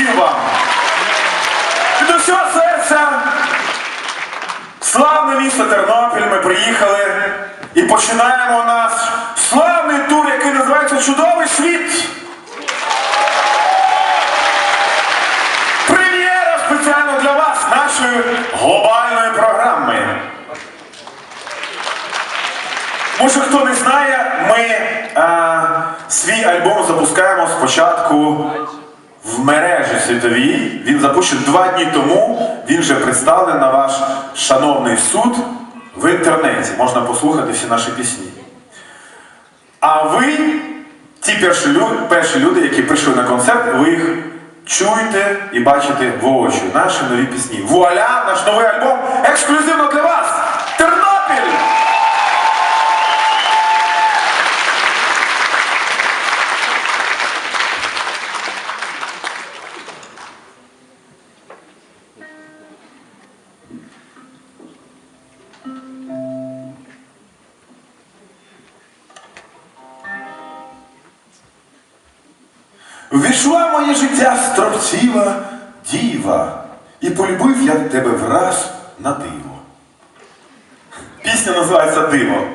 всім вам. Від усього серця в славне місто Тернопіль ми приїхали і починаємо у нас славний тур, який називається Чудовий світ. Прем'єра спеціально для вас нашої глобальної програми. Може, хто не знає, ми а, свій альбом запускаємо спочатку в мережі світовій. Він запущений два дні тому. Він вже представлений на ваш шановний суд в інтернеті. Можна послухати всі наші пісні. А ви, ті перші люди, перші люди, які прийшли на концерт, ви їх чуєте і бачите воочию. Наші нові пісні. Вуаля! Наш новий альбом ексклюзивно для Ввійшла моє життя строптіва діва, і полюбив я тебе враз на диво. Пісня називається Диво.